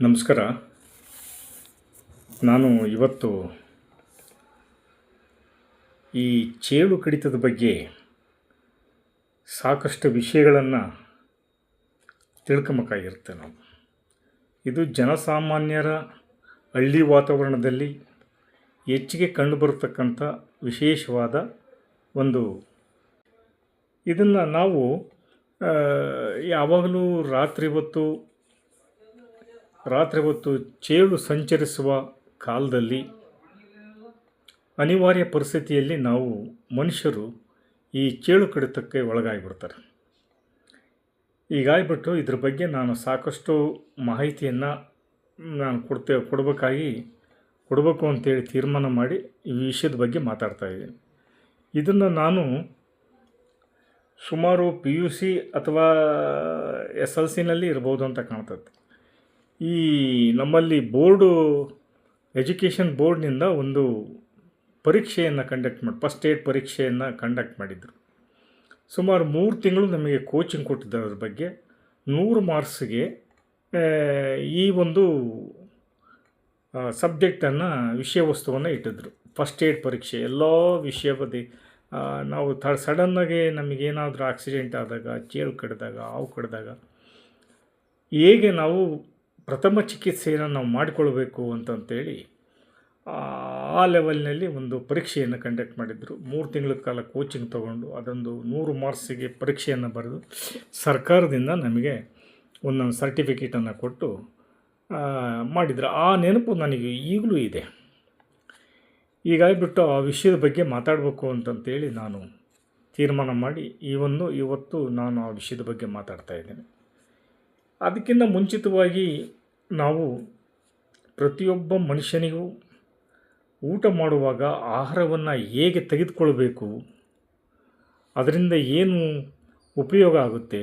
ನಮಸ್ಕಾರ. ನಾನು ಇವತ್ತು ಈ ಚೇಳು ಕಡಿತದ ಬಗ್ಗೆ ಸಾಕಷ್ಟು ವಿಷಯಗಳನ್ನು ತಿಳ್ಕೊಬೇಕಾಗಿರುತ್ತೆ ನಾವು ಇದು ಜನಸಾಮಾನ್ಯರ ಹಳ್ಳಿ ವಾತಾವರಣದಲ್ಲಿ ಹೆಚ್ಚಿಗೆ ಕಂಡುಬರತಕ್ಕಂಥ ವಿಶೇಷವಾದ ಒಂದು ಇದನ್ನು ನಾವು ಯಾವಾಗಲೂ ರಾತ್ರಿ ಹೊತ್ತು ರಾತ್ರಿ ಹೊತ್ತು ಚೇಳು ಸಂಚರಿಸುವ ಕಾಲದಲ್ಲಿ ಅನಿವಾರ್ಯ ಪರಿಸ್ಥಿತಿಯಲ್ಲಿ ನಾವು ಮನುಷ್ಯರು ಈ ಚೇಳು ಕಡಿತಕ್ಕೆ ಒಳಗಾಗಿಬಿಡ್ತಾರೆ. ಹೀಗಾಗಿಬಿಟ್ಟು ಇದ್ರ ಬಗ್ಗೆ ನಾನು ಸಾಕಷ್ಟು ಮಾಹಿತಿಯನ್ನು ನಾನು ಕೊಡ್ತೇ, ಕೊಡಬೇಕಾಗಿ, ಕೊಡಬೇಕು ಅಂತೇಳಿ ತೀರ್ಮಾನ ಮಾಡಿ ಈ ವಿಷಯದ ಬಗ್ಗೆ ಮಾತಾಡ್ತಾ ಇದ್ದೀನಿ. ಇದನ್ನು ನಾನು ಸುಮಾರು ಪಿ ಯು ಸಿ ಅಥವಾ ಎಸ್ ಎಲ್ ಸಿನಲ್ಲಿ ಇರ್ಬೋದು ಅಂತ ಕಾಣ್ತದೆ ಈ ನಮ್ಮಲ್ಲಿ ಬೋರ್ಡು, ಎಜುಕೇಷನ್ ಬೋರ್ಡ್ನಿಂದ ಒಂದು ಪರೀಕ್ಷೆಯನ್ನು ಕಂಡಕ್ಟ್ ಮಾಡಿ, ಫಸ್ಟ್ ಏಡ್ ಪರೀಕ್ಷೆಯನ್ನು ಕಂಡಕ್ಟ್ ಮಾಡಿದರು. ಸುಮಾರು ಮೂರು ತಿಂಗಳು ನಮಗೆ ಕೋಚಿಂಗ್ ಕೊಟ್ಟಿದ್ದಾರೆ ಅದ್ರ ಬಗ್ಗೆ. ನೂರು ಮಾರ್ಕ್ಸ್ಗೆ ಈ ಒಂದು ಸಬ್ಜೆಕ್ಟನ್ನು, ವಿಷಯ ವಸ್ತುವನ್ನು ಇಟ್ಟಿದ್ರು. ಫಸ್ಟ್ ಏಡ್ ಪರೀಕ್ಷೆ, ಎಲ್ಲ ವಿಷಯ ಬದಿ ನಾವು ತ, ಸಡನ್ನಾಗಿ ನಮಗೇನಾದರೂ ಆಕ್ಸಿಡೆಂಟ್ ಆದಾಗ, ಚೇಳು ಕಡಿದಾಗ, ಹಾವು ಕಡಿದಾಗ, ಹೇಗೆ ನಾವು ಪ್ರಥಮ ಚಿಕಿತ್ಸೆಯನ್ನು ನಾವು ಮಾಡಿಕೊಳ್ಬೇಕು ಅಂತಂತೇಳಿ, ಆ ಲೆವೆಲ್ನಲ್ಲಿ ಒಂದು ಪರೀಕ್ಷೆಯನ್ನು ಕಂಡಕ್ಟ್ ಮಾಡಿದರು. ಮೂರು ತಿಂಗಳ ಕಾಲ ಕೋಚಿಂಗ್ ತಗೊಂಡು ಅದೊಂದು ನೂರು ಮಾರ್ಕ್ಸಿಗೆ ಪರೀಕ್ಷೆಯನ್ನು ಬರೆದು ಸರ್ಕಾರದಿಂದ ನಮಗೆ ಒಂದೊಂದು ಸರ್ಟಿಫಿಕೇಟನ್ನು ಕೊಟ್ಟು ಮಾಡಿದರು ಮಾಡಿದ್ರು. ಆ ನೆನಪು ನನಗೆ ಈಗಲೂ ಇದೆ. ಹೀಗಾಗಿಬಿಟ್ಟು ಆ ವಿಷಯದ ಬಗ್ಗೆ ಮಾತಾಡಬೇಕು ಅಂತಂತೇಳಿ ನಾನು ತೀರ್ಮಾನ ಮಾಡಿ, ಈ ಒಂದು ಇವತ್ತು ನಾನು ಆ ವಿಷಯದ ಬಗ್ಗೆ ಮಾತಾಡ್ತಾ ಇದ್ದೇನೆ. ಅದಕ್ಕಿಂತ ಮುಂಚಿತವಾಗಿ ನಾವು ಪ್ರತಿಯೊಬ್ಬ ಮನುಷ್ಯನಿಗೂ ಊಟ ಮಾಡುವಾಗ ಆಹಾರವನ್ನು ಹೇಗೆ ತೆಗೆದುಕೊಳ್ಬೇಕು, ಅದರಿಂದ ಏನು ಉಪಯೋಗ ಆಗುತ್ತೆ,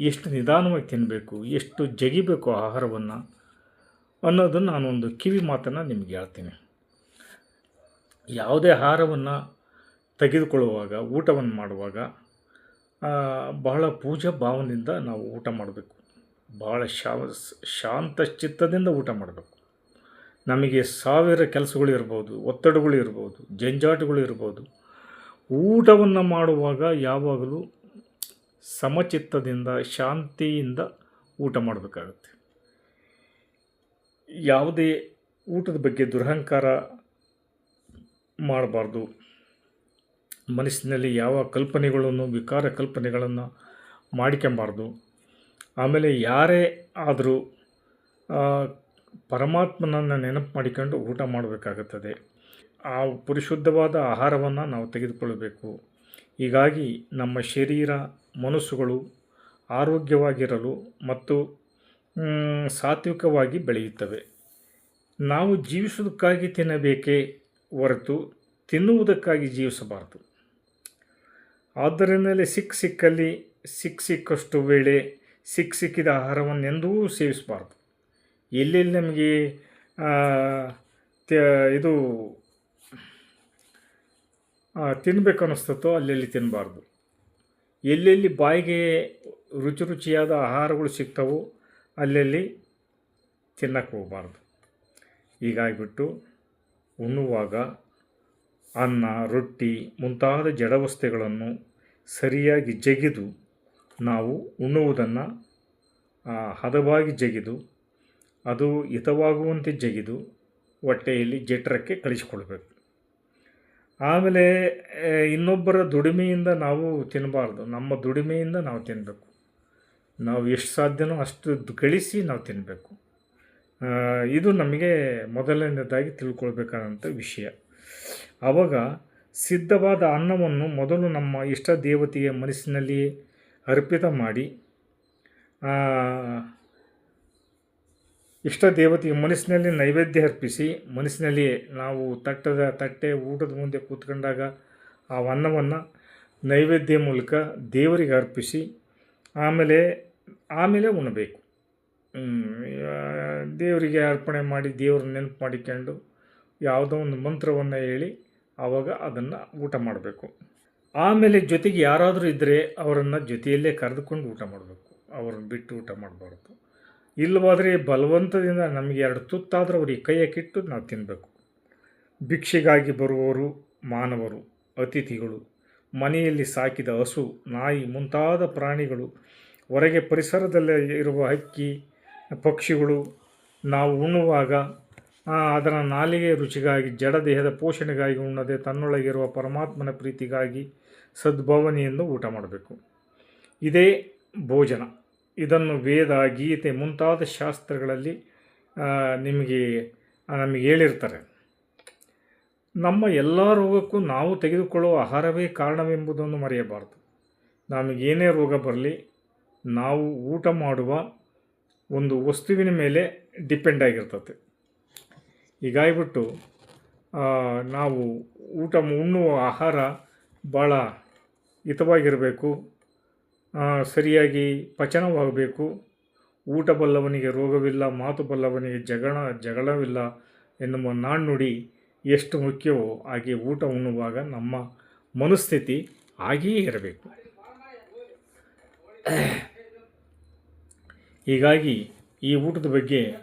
ಎಷ್ಟು ನಿಧಾನವಾಗಿ ತಿನ್ನಬೇಕು ಎಷ್ಟು ಜಗಿಬೇಕು ಆಹಾರವನ್ನು ಅನ್ನೋದನ್ನು ನಾನೊಂದು ಕಿವಿ ಮಾತನ್ನು ನಿಮಗೆ ಹೇಳ್ತೀನಿ. ಯಾವುದೇ ಆಹಾರವನ್ನು ತೆಗೆದುಕೊಳ್ಳುವಾಗ, ಊಟವನ್ನು ಮಾಡುವಾಗ ಬಹಳ ಪೂಜಾ ಭಾವನೆಯಿಂದ ನಾವು ಊಟ ಮಾಡಬೇಕು. ಭಾಳ ಶಾವ, ಶಾಂತ ಚಿತ್ತದಿಂದ ಊಟ ಮಾಡಬೇಕು. ನಮಗೆ ಸಾವಿರ ಕೆಲಸಗಳು ಇರ್ಬೋದು, ಒತ್ತಡಗಳು ಇರ್ಬೋದು, ಜಂಜಾಟಗಳು ಇರ್ಬೋದು. ಊಟವನ್ನು ಮಾಡುವಾಗ ಯಾವಾಗಲೂ ಸಮಚಿತ್ತದಿಂದ, ಶಾಂತಿಯಿಂದ ಊಟ ಮಾಡಬೇಕಾಗುತ್ತೆ. ಯಾವುದೇ ಊಟದ ಬಗ್ಗೆ ದುರಹಂಕಾರ ಮಾಡಬಾರ್ದು. ಮನಸ್ಸಿನಲ್ಲಿ ಯಾವ ಕಲ್ಪನೆಗಳನ್ನು, ವಿಕಾರ ಕಲ್ಪನೆಗಳನ್ನು ಮಾಡಿಕೊಂಬಾರ್ದು. ಆಮೇಲೆ ಯಾರೇ ಆದರೂ ಪರಮಾತ್ಮನನ್ನು ನೆನಪು ಮಾಡಿಕೊಂಡು ಊಟ ಮಾಡಬೇಕಾಗುತ್ತದೆ. ಆ ಪರಿಶುದ್ಧವಾದ ಆಹಾರವನ್ನು ನಾವು ತೆಗೆದುಕೊಳ್ಳಬೇಕು. ಹೀಗಾಗಿ ನಮ್ಮ ಶರೀರ, ಮನಸ್ಸುಗಳು ಆರೋಗ್ಯವಾಗಿರಲು ಮತ್ತು ಸಾತ್ವಿಕವಾಗಿ ಬೆಳೆಯುತ್ತವೆ. ನಾವು ಜೀವಿಸುವುದಕ್ಕಾಗಿ ತಿನ್ನಬೇಕೇ ಹೊರತು ತಿನ್ನುವುದಕ್ಕಾಗಿ ಜೀವಿಸಬಾರದು. ಆದ್ದರಿಂದಲೇ ಸಿಕ್ಕ ಸಿಕ್ಕಲ್ಲಿ ಸಿಕ್ಕ ಸಿಕ್ಕಷ್ಟು ವೇಳೆ ಸಿಕ್ಕ ಸಿಕ್ಕಿದ ಆಹಾರವನ್ನೆಂದೂ ಸೇವಿಸಬಾರ್ದು. ಎಲ್ಲೆಲ್ಲಿ ನಮಗೆ ಇದು ತಿನ್ನಬೇಕು ಅನ್ನಿಸ್ತತೋ ಅಲ್ಲೆಲ್ಲಿ ತಿನ್ನಬಾರ್ದು ಎಲ್ಲೆಲ್ಲಿ ಬಾಯಿಗೆ ರುಚಿ ರುಚಿಯಾದ ಆಹಾರಗಳು ಸಿಗ್ತಾವೋ ಅಲ್ಲೆಲ್ಲಿ ತಿನ್ನಕ್ಕೆ ಹೋಗಬಾರ್ದು. ಹೀಗಾಗಿಬಿಟ್ಟು ಉಣ್ಣುವಾಗ ಅನ್ನ, ರೊಟ್ಟಿ ಮುಂತಾದ ಜಡವಸ್ತೆಗಳನ್ನು ಸರಿಯಾಗಿ ಜಗಿದು ನಾವು ಉಣ್ಣುವುದನ್ನು ಹದವಾಗಿ ಜಗಿದು, ಅದು ಹಿತವಾಗುವಂತೆ ಜಗಿದು ಹೊಟ್ಟೆಯಲ್ಲಿ ಜಠರಕ್ಕೆ ಕಳಿಸಿಕೊಳ್ಬೇಕು. ಆಮೇಲೆ ಇನ್ನೊಬ್ಬರ ದುಡಿಮೆಯಿಂದ ನಾವು ತಿನ್ನಬಾರ್ದು. ನಮ್ಮ ದುಡಿಮೆಯಿಂದ ನಾವು ತಿನ್ನಬೇಕು ನಾವು ಎಷ್ಟು ಸಾಧ್ಯನೋ ಅಷ್ಟು ಗಳಿಸಿ ನಾವು ತಿನ್ನಬೇಕು ಇದು ನಮಗೆ ಮೊದಲನೇದಾಗಿ ತಿಳ್ಕೊಳ್ಬೇಕಾದಂಥ ವಿಷಯ. ಆವಾಗ ಸಿದ್ಧವಾದ ಅನ್ನವನ್ನು ಮೊದಲು ನಮ್ಮ ಇಷ್ಟ ದೇವತೆಯ ಮನಸ್ಸಿನಲ್ಲಿಯೇ ಅರ್ಪಿತ ಮಾಡಿ ಇಷ್ಟ ದೇವತೆಗೆ ಮನಸ್ಸಿನಲ್ಲಿ ನೈವೇದ್ಯ ಅರ್ಪಿಸಿ, ಮನಸ್ಸಿನಲ್ಲಿ ನಾವು ತಟ್ಟದ ತಟ್ಟೆ ಊಟದ ಮುಂದೆ ಕೂತ್ಕೊಂಡಾಗ ಆ ಅನ್ನವನ್ನು ನೈವೇದ್ಯ ಮೂಲಕ ದೇವರಿಗೆ ಅರ್ಪಿಸಿ, ಆಮೇಲೆ ಆಮೇಲೆ ಉಣಬೇಕು. ದೇವರಿಗೆ ಅರ್ಪಣೆ ಮಾಡಿ ದೇವ್ರ ನೆನಪು ಮಾಡಿಕೊಂಡು ಯಾವುದೋ ಒಂದು ಮಂತ್ರವನ್ನು ಹೇಳಿ ಆವಾಗ ಅದನ್ನು ಊಟ ಮಾಡಬೇಕು. ಆಮೇಲೆ ಜೊತೆಗೆ ಯಾರಾದರೂ ಇದ್ದರೆ ಅವರನ್ನು ಜೊತೆಯಲ್ಲೇ ಕರೆದುಕೊಂಡು ಊಟ ಮಾಡಬೇಕು. ಅವ್ರನ್ನ ಬಿಟ್ಟು ಊಟ ಮಾಡಬಾರ್ದು. ಇಲ್ಲವಾದರೆ ಬಲವಂತದಿಂದ ನಮಗೆ ಎರಡು ತುತ್ತಾದರೂ ಅವ್ರಿಗೆ ಕೈಯಕ್ಕಿಟ್ಟು ನಾವು ತಿನ್ನಬೇಕು ಭಿಕ್ಷೆಗಾಗಿ ಬರುವವರು ಮಾನವರು, ಅತಿಥಿಗಳು, ಮನೆಯಲ್ಲಿ ಸಾಕಿದ ಹಸು, ನಾಯಿ, ಮುಂತಾದ ಪ್ರಾಣಿಗಳು, ಹೊರಗೆ ಪರಿಸರದಲ್ಲಿ ಇರುವ ಹಕ್ಕಿ ಪಕ್ಷಿಗಳು, ನಾವು ಉಣ್ಣುವಾಗ ಅದರ ನಾಲಿಗೆ ರುಚಿಗಾಗಿ, ಜಡ ದೇಹದ ಪೋಷಣೆಗಾಗಿ ಉಣ್ಣದೆ ತನ್ನೊಳಗಿರುವ ಪರಮಾತ್ಮನ ಪ್ರೀತಿಗಾಗಿ ಸದ್ಭಾವನೆಯಿಂದ ಊಟ ಮಾಡಬೇಕು. ಇದೇ ಭೋಜನ. ಇದನ್ನು ವೇದ, ಗೀತೆ ಮುಂತಾದ ಶಾಸ್ತ್ರಗಳಲ್ಲಿ ನಿಮಗೆ ನಮಗೆ ಹೇಳಿರ್ತಾರೆ. ನಮ್ಮ ಎಲ್ಲ ರೋಗಕ್ಕೂ ನಾವು ತೆಗೆದುಕೊಳ್ಳುವ ಆಹಾರವೇ ಕಾರಣವೆಂಬುದನ್ನು ಮರೆಯಬಾರದು. ನಮಗೇನೇ ರೋಗ ಬರಲಿ, ನಾವು ಊಟ ಮಾಡುವ ಒಂದು ವಸ್ತುವಿನ ಮೇಲೆ ಡಿಪೆಂಡ್ ಆಗಿರ್ತದೆ. ಹೀಗಾಗಿಬಿಟ್ಟು ನಾವು ಊಟ ಉಣ್ಣುವ ಆಹಾರ ಭಾಳ ಹಿತವಾಗಿರಬೇಕು. ಸರಿಯಾಗಿ ಪಚನವಾಗಬೇಕು. ಊಟ ಬಲ್ಲವನಿಗೆ ರೋಗವಿಲ್ಲ, ಮಾತು ಬಲ್ಲವನಿಗೆ ಜಗಳ, ಜಗಳವಿಲ್ಲ ಎನ್ನುವ ನಾಣ್ಣುಡಿ ಎಷ್ಟು ಮುಖ್ಯವೋ ಹಾಗೆ ಊಟ ಉಣ್ಣುವಾಗ ನಮ್ಮ ಮನಸ್ಥಿತಿ ಹಾಗೆಯೇ ಇರಬೇಕು. ಹೀಗಾಗಿ ಈ ಊಟದ ಬಗ್ಗೆ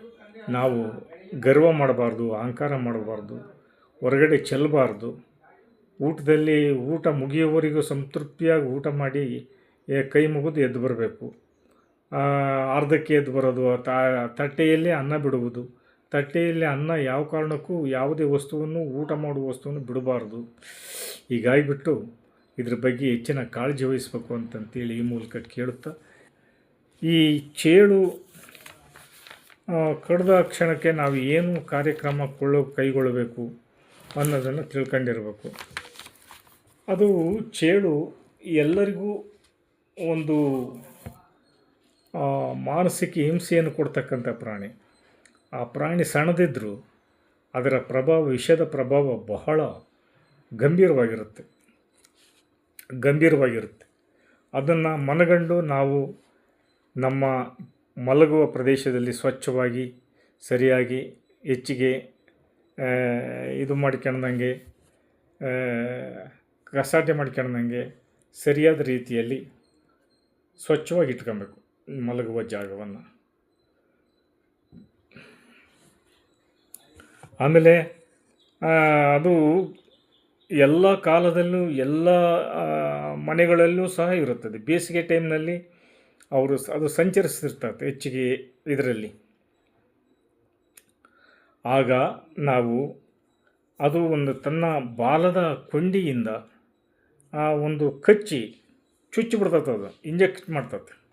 ನಾವು ಗರ್ವ ಮಾಡಬಾರ್ದು, ಅಹಂಕಾರ ಮಾಡಬಾರ್ದು, ಹೊರಗಡೆ ಚೆಲ್ಲಬಾರ್ದು. ಊಟದಲ್ಲಿ ಊಟ ಮುಗಿಯುವವರೆಗೂ ಸಂತೃಪ್ತಿಯಾಗಿ ಊಟ ಮಾಡಿ ಕೈ ಮುಗಿದು ಎದ್ದು ಬರಬೇಕು. ಅರ್ಧಕ್ಕೆ ಎದ್ದು ಬರೋದು ತಟ್ಟೆಯಲ್ಲಿ ಅನ್ನ ಬಿಡುವುದು. ತಟ್ಟೆಯಲ್ಲಿ ಅನ್ನ ಯಾವ ಕಾರಣಕ್ಕೂ ಯಾವುದೇ ವಸ್ತುವನ್ನು, ಊಟ ಮಾಡುವ ವಸ್ತುವನ್ನು ಬಿಡಬಾರ್ದು. ಹೀಗಾಗಿಬಿಟ್ಟು ಇದ್ರ ಬಗ್ಗೆ ಹೆಚ್ಚಿನ ಕಾಳಜಿ ವಹಿಸಬೇಕು ಅಂತಂತೇಳಿ ಈ ಮೂಲಕ ಕೇಳುತ್ತಾ, ಈ ಚೇಳು ಕಡ್ದ ಕ್ಷಣಕ್ಕೆ ನಾವು ಏನು ಕಾರ್ಯಕ್ರಮ ಕೊಳ್ಳೋ ಕೈಗೊಳ್ಳಬೇಕು ಅನ್ನೋದನ್ನು ತಿಳ್ಕೊಂಡಿರಬೇಕು. ಅದು ಚೇಳು ಎಲ್ಲರಿಗೂ ಒಂದು ಮಾನಸಿಕ ಹಿಂಸೆಯನ್ನು ಕೊಡ್ತಕ್ಕಂಥ ಪ್ರಾಣಿ. ಆ ಪ್ರಾಣಿ ಸಣ್ಣದಿದ್ದರೂ ಅದರ ಪ್ರಭಾವ, ವಿಷದ ಪ್ರಭಾವ ಬಹಳ ಗಂಭೀರವಾಗಿರುತ್ತೆ. ಗಂಭೀರವಾಗಿರುತ್ತೆ. ಅದನ್ನು ಮನಗಂಡು ನಾವು ನಮ್ಮ ಮಲಗುವ ಪ್ರದೇಶದಲ್ಲಿ ಸ್ವಚ್ಛವಾಗಿ, ಸರಿಯಾಗಿ, ಹೆಚ್ಚಿಗೆ ಇದು ಮಾಡ್ಕೊಂಡಂಗೆ ಕಸಾಟೆ ಮಾಡ್ಕೊಂಡಂಗೆ ಸರಿಯಾದ ರೀತಿಯಲ್ಲಿ ಸ್ವಚ್ಛವಾಗಿ ಇಟ್ಕೊಬೇಕು ಮಲಗುವ ಜಾಗವನ್ನು. ಆಮೇಲೆ ಅದು ಎಲ್ಲ ಕಾಲದಲ್ಲೂ ಎಲ್ಲ ಮನೆಗಳಲ್ಲೂ ಸಹ ಇರುತ್ತದೆ. ಬೇಸಿಗೆ ಟೈಮ್ನಲ್ಲಿ ಅವರು ಅದು ಸಂಚರಿಸ್ತಿರ್ತಾರೆ ಹೆಚ್ಚಿಗೆ ಇದರಲ್ಲಿ. ಆಗ ನಾವು ಅದು ಒಂದು ತನ್ನ ಬಾಲದ ಕೊಂಡಿಯಿಂದ ಆ ಒಂದು ಕಚ್ಚಿ ಚುಚ್ಚಿ ಬಿಡ್ತದೆ ಅದು ಇಂಜೆಕ್ಟ್ ಮಾಡ್ತದೆ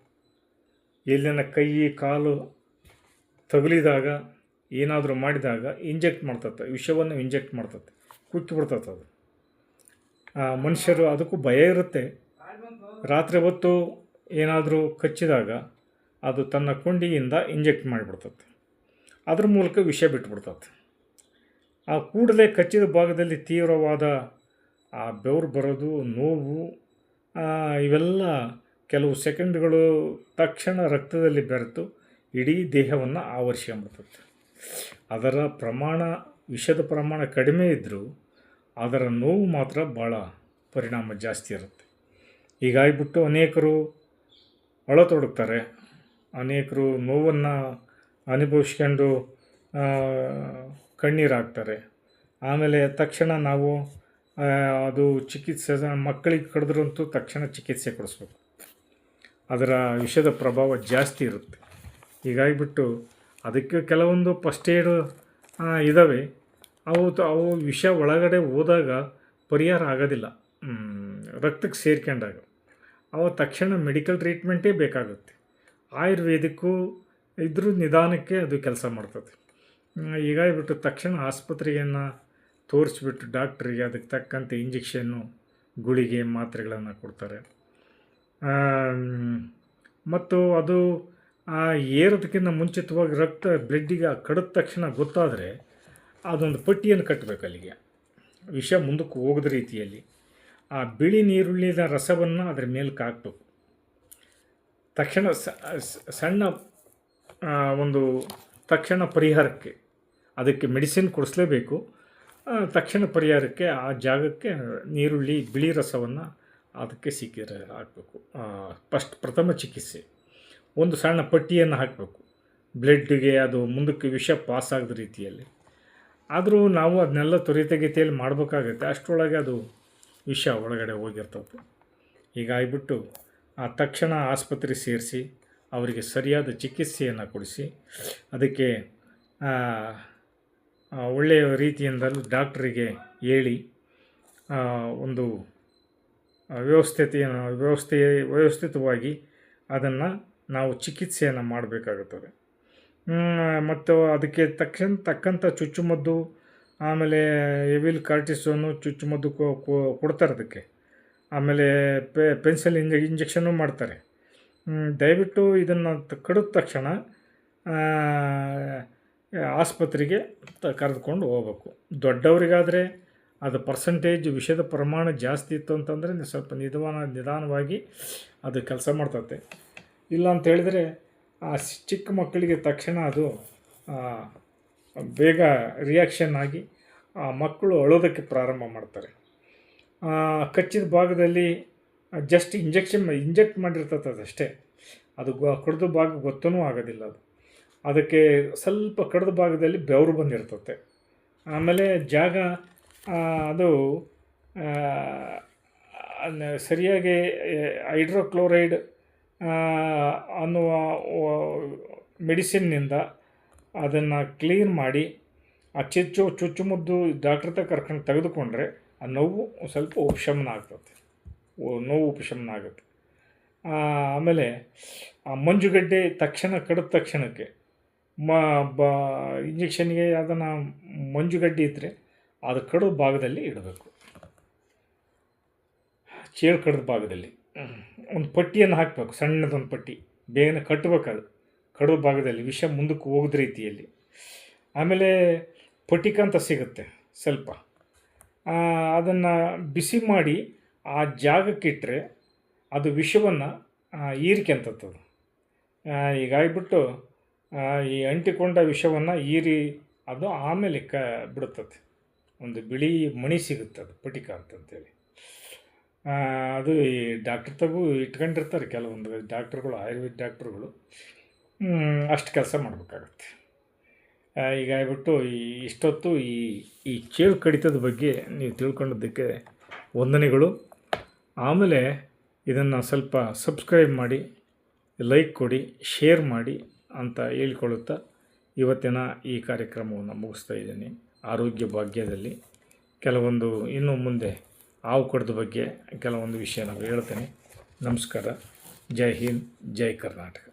ಎಲ್ಲಿನ ಕೈ ಕಾಲು ತಗುಲಿದಾಗ ಏನಾದರೂ ಮಾಡಿದಾಗ ಇಂಜೆಕ್ಟ್ ಮಾಡ್ತದೆ ವಿಷವನ್ನು ಇಂಜೆಕ್ಟ್ ಮಾಡ್ತದೆ ಕುಕ್ಕಿ ಅದು. ಆ, ಮನುಷ್ಯರು ಅದಕ್ಕೂ ಭಯ ಇರುತ್ತೆ. ರಾತ್ರಿ ಹೊತ್ತು ಏನಾದರೂ ಕಚ್ಚಿದಾಗ ಅದು ತನ್ನ ಕೊಂಡಿಯಿಂದ ಇಂಜೆಕ್ಟ್ ಮಾಡಿಬಿಡ್ತದೆ ಅದ್ರ ಮೂಲಕ ವಿಷ ಬಿಟ್ಬಿಡ್ತದೆ ಆ ಕೂಡಲೇ ಕಚ್ಚಿದ ಭಾಗದಲ್ಲಿ ತೀವ್ರವಾದ ಆ ಬೆವರು ಬರೋದು, ನೋವು ಇವೆಲ್ಲ ಕೆಲವು ಸೆಕೆಂಡ್ಗಳು ತಕ್ಷಣ ರಕ್ತದಲ್ಲಿ ಬೆರೆತು ಇಡೀ ದೇಹವನ್ನು ಆವರಿಸ್ಕೊಂಬಿಡ್ತದೆ ಅದರ ಪ್ರಮಾಣ, ವಿಷದ ಪ್ರಮಾಣ ಕಡಿಮೆ ಇದ್ದರೂ ಅದರ ನೋವು ಮಾತ್ರ ಭಾಳ ಪರಿಣಾಮ ಜಾಸ್ತಿ ಇರುತ್ತೆ. ಹೀಗಾಗಿಬಿಟ್ಟು ಅನೇಕರು ಅಳತೊಡಗ್ತಾರೆ. ಅನೇಕರು ನೋವನ್ನು ಅನುಭವಿಸ್ಕೊಂಡು ಕಣ್ಣೀರಾಗ್ತಾರೆ. ಆಮೇಲೆ ತಕ್ಷಣ ನಾವು ಅದು ಚಿಕಿತ್ಸೆ ಮಕ್ಕಳಿಗೆ ಕಡಿದ್ರಂತೂ ತಕ್ಷಣ ಚಿಕಿತ್ಸೆ ಕೊಡಿಸ್ಬೇಕು. ಅದರ ವಿಷದ ಪ್ರಭಾವ ಜಾಸ್ತಿ ಇರುತ್ತೆ. ಹೀಗಾಗಿಬಿಟ್ಟು ಅದಕ್ಕೆ ಕೆಲವೊಂದು ಫಸ್ಟ್ ಏಡ್ ಇದ್ದಾವೆ ಅವು ಅವು ವಿಷ ಒಳಗಡೆ ಹೋದಾಗ ಪರಿಹಾರ ಆಗೋದಿಲ್ಲ. ರಕ್ತಕ್ಕೆ ಸೇರ್ಕೊಂಡಾಗ. ಅವ ತಕ್ಷಣ ಮೆಡಿಕಲ್ ಟ್ರೀಟ್ಮೆಂಟೇ ಬೇಕಾಗುತ್ತೆ. ಆಯುರ್ವೇದಿಕ್ಕು ಇದ್ರೂ ನಿಧಾನಕ್ಕೆ ಅದು ಕೆಲಸ ಮಾಡ್ತದೆ. ಹೀಗಾಗಿಬಿಟ್ಟು ತಕ್ಷಣ ಆಸ್ಪತ್ರೆಯನ್ನು ತೋರಿಸ್ಬಿಟ್ಟು ಡಾಕ್ಟ್ರಿಗೆ ಅದಕ್ಕೆ ತಕ್ಕಂತೆ ಇಂಜೆಕ್ಷನ್ನು ಗುಳಿಗೆ ಮಾತ್ರೆಗಳನ್ನು ಕೊಡ್ತಾರೆ. ಮತ್ತು ಅದು ಆ ಏರೋದಕ್ಕಿಂತ ಮುಂಚಿತವಾಗಿ ರಕ್ತ ಬ್ಲಡ್ಡಿಗೆ ಕಡಿದ ತಕ್ಷಣ ಗೊತ್ತಾದರೆ ಅದೊಂದು ಪಟ್ಟಿಯನ್ನು ಕಟ್ಟಬೇಕು ಅಲ್ಲಿಗೆ. ವಿಷ ಮುಂದಕ್ಕೆ ಹೋಗದ ರೀತಿಯಲ್ಲಿ ಆ ಬಿಳಿ ನೀರುಳ್ಳಿದ ರಸವನ್ನು ಅದರ ಮೇಲೆ ಹಾಕ್ಬೇಕು. ತಕ್ಷಣ ಸಣ್ಣ ಒಂದು ತಕ್ಷಣ ಪರಿಹಾರಕ್ಕೆ ಅದಕ್ಕೆ ಮೆಡಿಸಿನ್ ಕೊಡಿಸ್ಲೇಬೇಕು. ತಕ್ಷಣ ಪರಿಹಾರಕ್ಕೆ ಆ ಜಾಗಕ್ಕೆ ನೀರುಳ್ಳಿ, ಬಿಳಿ ರಸವನ್ನು ಅದಕ್ಕೆ ಸಿಕ್ಕಿದ್ರೆ ಹಾಕಬೇಕು. ಫಸ್ಟ್ ಪ್ರಥಮ ಚಿಕಿತ್ಸೆ. ಒಂದು ಸಣ್ಣ ಪಟ್ಟಿಯನ್ನು ಹಾಕಬೇಕು. ಬ್ಲಡ್ಗೆ ಅದು ಮುಂದಕ್ಕೆ ವಿಷ ಪಾಸ್ ಆಗದ ರೀತಿಯಲ್ಲಿ. ಆದರೂ ನಾವು ಅದನ್ನೆಲ್ಲ ತ್ವರಿತಗತಿಯಲ್ಲಿ ಮಾಡಬೇಕಾಗುತ್ತೆ. ಅಷ್ಟರೊಳಗೆ ಅದು ವಿಷ ಒಳಗಡೆ ಹೋಗಿರ್ತದೆ. ಹೀಗಾಗಿಬಿಟ್ಟು ಆ ತಕ್ಷಣ ಆಸ್ಪತ್ರೆ ಸೇರಿಸಿ, ಅವರಿಗೆ ಸರಿಯಾದ ಚಿಕಿತ್ಸೆಯನ್ನು ಕೊಡಿಸಿ, ಅದಕ್ಕೆ ಒಳ್ಳೆಯ ರೀತಿಯಿಂದಲೂ ಡಾಕ್ಟ್ರಿಗೆ ಹೇಳಿ ಒಂದು ವ್ಯವಸ್ಥಿತಿಯನ್ನು, ವ್ಯವಸ್ಥೆ, ವ್ಯವಸ್ಥಿತವಾಗಿ ಅದನ್ನು ನಾವು ಚಿಕಿತ್ಸೆಯನ್ನು ಮಾಡಬೇಕಾಗುತ್ತದೆ. ಮತ್ತು ಅದಕ್ಕೆ ತಕ್ಷಣ, ತಕ್ಕಂಥ ಚುಚ್ಚುಮದ್ದು, ಆಮೇಲೆ ಎವಿಲ್ ಕಾರ್ಟಿಸೋನು ಚುಚ್ಚುಮದ್ದು ಕೊಡ್ತಾರೆ ಅದಕ್ಕೆ. ಆಮೇಲೆ ಪೆನ್ಸಿಲ್ ಇಂಜ, ಇಂಜೆಕ್ಷನ್ನು ಮಾಡ್ತಾರೆ. ದಯವಿಟ್ಟು ಇದನ್ನು ಕಡಿದ ತಕ್ಷಣ ಆಸ್ಪತ್ರೆಗೆ ತ ಕರೆದುಕೊಂಡು ಹೋಗ್ಬೇಕು. ದೊಡ್ಡವರಿಗಾದರೆ ಅದು ಪರ್ಸಂಟೇಜ್ ವಿಷದ ಪ್ರಮಾಣ ಜಾಸ್ತಿ ಇತ್ತು ಅಂತಂದರೆ ಸ್ವಲ್ಪ ನಿಧಾನ, ನಿಧಾನವಾಗಿ ಅದು ಕೆಲಸ ಮಾಡ್ತತೆ. ಇಲ್ಲ ಅಂತ ಹೇಳಿದರೆ ಆ ಚಿಕ್ಕ ಮಕ್ಕಳಿಗೆ ತಕ್ಷಣ ಅದು ಬೇಗ ರಿಯಾಕ್ಷನ್ ಆಗಿ ಆ ಮಕ್ಕಳು ಅಳೋದಕ್ಕೆ ಪ್ರಾರಂಭ ಮಾಡ್ತಾರೆ. ಕಚ್ಚಿದ ಭಾಗದಲ್ಲಿ ಜಸ್ಟ್ ಇಂಜೆಕ್ಷನ್ ಇಂಜೆಕ್ಟ್ ಮಾಡಿರ್ತದೆ ಅದಷ್ಟೇ ಅದು ಕಡ್ದ ಭಾಗ ಗೊತ್ತೂ ಆಗೋದಿಲ್ಲ ಅದು. ಅದಕ್ಕೆ ಸ್ವಲ್ಪ ಕಡದ ಭಾಗದಲ್ಲಿ ಬೆವರು ಬಂದಿರ್ತತೆ. ಆಮೇಲೆ ಜಾಗ ಅದು ಸರಿಯಾಗಿ ಹೈಡ್ರೋಕ್ಲೋರೈಡ್ ಅನ್ನುವ ಮೆಡಿಸಿನ್ನಿಂದ ಅದನ್ನು ಕ್ಲೀನ್ ಮಾಡಿ ಆ ಚುಚ್ಚು ಚುಚ್ಚುಮದ್ದು ಡಾಕ್ಟ್ರ್ ಹತ್ರ ಕರ್ಕೊಂಡು ತೆಗೆದುಕೊಂಡ್ರೆ ಆ ನೋವು ಸ್ವಲ್ಪ ಉಪಶಮನ ಆಗ್ತದೆ ನೋವು ಉಪಶಮನ ಆಗುತ್ತೆ. ಆಮೇಲೆ ಆ ಮಂಜುಗಡ್ಡೆ ತಕ್ಷಣ, ಕಡಿದ ತಕ್ಷಣಕ್ಕೆ ಮ, ಬ ಇಂಜೆಕ್ಷನ್ಗೆ ಅದನ್ನು ಮಂಜುಗಡ್ಡೆ ಇದ್ದರೆ ಅದು ಕಡು ಭಾಗದಲ್ಲಿ ಇಡಬೇಕು. ಚೇಳು ಕಡಿದ ಭಾಗದಲ್ಲಿ. ಒಂದು ಪಟ್ಟಿಯನ್ನು ಹಾಕಬೇಕು, ಸಣ್ಣದೊಂದು ಪಟ್ಟಿ. ಬೇಗನೆ ಕಟ್ಟಬೇಕದು ಕಡು ಭಾಗದಲ್ಲಿ, ವಿಷ ಮುಂದಕ್ಕೆ ಹೋಗದ ರೀತಿಯಲ್ಲಿ. ಆಮೇಲೆ ಪಟಿಕ ಅಂತ ಸಿಗುತ್ತೆ ಸ್ವಲ್ಪ. ಅದನ್ನು ಬಿಸಿ ಮಾಡಿ ಆ ಜಾಗಕ್ಕಿಟ್ಟರೆ ಅದು ವಿಷವನ್ನು ಈಗ ಹೀಗಾಗಿಬಿಟ್ಟು ಈ ಅಂಟಿಕೊಂಡ ವಿಷವನ್ನು ಈರಿ, ಅದು ಆಮೇಲೆ ಕ ಬಿಡುತ್ತದೆ. ಒಂದು ಬಿಳಿ ಮಣಿ ಸಿಗುತ್ತೆ ಅದು, ಪಟಿಕ ಅಂತಂತೇಳಿ. ಅದು ಈ ಡಾಕ್ಟ್ರ್ ತಗು ಇಟ್ಕೊಂಡಿರ್ತಾರೆ ಕೆಲವೊಂದು ಡಾಕ್ಟ್ರುಗಳು, ಆಯುರ್ವೇದ ಡಾಕ್ಟ್ರುಗಳು. ಅಷ್ಟು ಕೆಲಸ ಮಾಡಬೇಕಾಗತ್ತೆ. ಹೀಗಾಗ್ಬಿಟ್ಟು ಈ ಇಷ್ಟೊತ್ತು ಈ ಈ ಚೇಳು ಕಡಿತದ ಬಗ್ಗೆ ನೀವು ತಿಳ್ಕೊಂಡಿದ್ದಕ್ಕೆ ವಂದನೆಗಳು. ಆಮೇಲೆ ಇದನ್ನು ಸ್ವಲ್ಪ ಸಬ್ಸ್ಕ್ರೈಬ್ ಮಾಡಿ, ಲೈಕ್ ಕೊಡಿ, ಶೇರ್ ಮಾಡಿ. ಅಂತ ಹೇಳ್ಕೊಳ್ಳುತ್ತಾ ಇವತ್ತಿನ ಈ ಕಾರ್ಯಕ್ರಮವನ್ನು ಮುಗಿಸ್ತಾ ಇದ್ದೀನಿ. ಆರೋಗ್ಯ ಭಾಗ್ಯದಲ್ಲಿ ಕೆಲವೊಂದು ಇನ್ನು ಮುಂದೆ ಹಾವು ಕಡ್ದ ಬಗ್ಗೆ ಕೆಲವೊಂದು ವಿಷಯ ನಾವು ಹೇಳ್ತೇನೆ. ನಮಸ್ಕಾರ. ಜೈ ಹಿಂದ್, ಜೈ ಕರ್ನಾಟಕ.